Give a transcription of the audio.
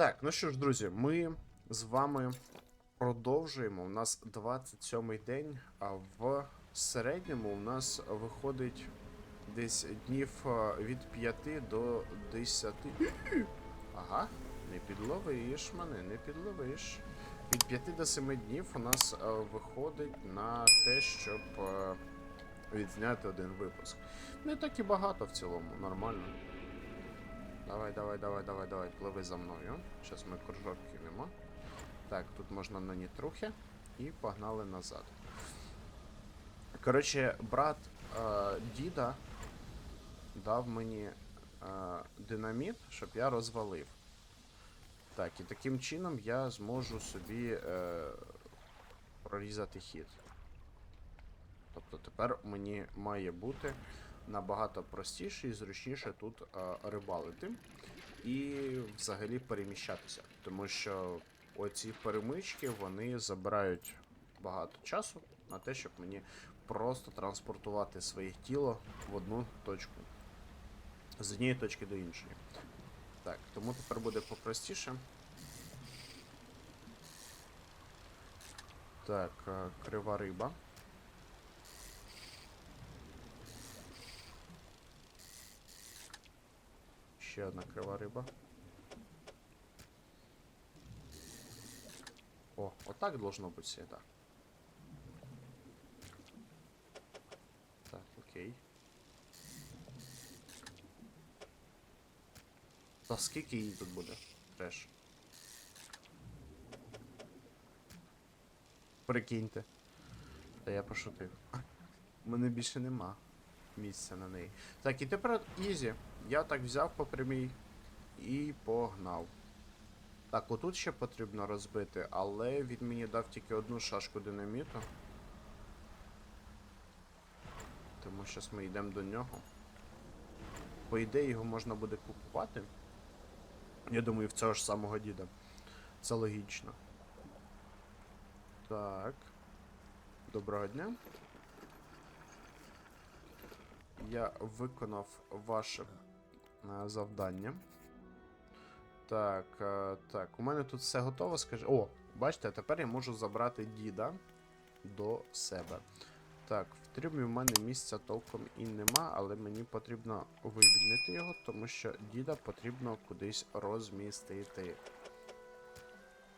Так, ну що ж, друзі, ми з вами продовжуємо. У нас 27-й день, а в середньому у нас виходить десь днів е, від 5 до 10. Ага, не підловиш мене, не підловиш. Від 5 до 7 днів у нас е, виходить на те, щоб е, відзняти один випуск. Не так і багато в цілому, нормально. Давай, давай, давай, давай, давай, пливи за мною. Зараз ми кружок кинемо. Так, тут можна на нітрухи. І погнали назад. Коротше, брат е, діда дав мені е, динаміт, щоб я розвалив. Так, і таким чином я зможу собі е, прорізати хід. Тобто тепер мені має бути набагато простіше і зручніше тут е, рибалити і взагалі переміщатися. Тому що оці перемички вони забирають багато часу на те, щоб мені просто транспортувати своє тіло в одну точку. З однієї точки до іншої. Так, тому тепер буде попростіше. Так, е, крива риба. Ще одна крива риба. О, отак должно бути всегда. Так, окей. Та скільки її тут буде? Треш. Прикиньте. Та я пошутив. Мене більше нема місця на неї. Так, і тепер ізі. Я так взяв по прямій і погнав. Так, отут ще потрібно розбити, але він мені дав тільки одну шашку динаміту. Тому зараз ми йдемо до нього. По ідеї його можна буде купувати. Я думаю, в цього ж самого діда. Це логічно. Так. Доброго дня. Я виконав ваше е, завдання. Так, е, так, у мене тут все готово, скажи. О, бачите, тепер я можу забрати діда до себе. Так, в трюмі в мене місця толком і нема, але мені потрібно вивільнити його, тому що діда потрібно кудись розмістити.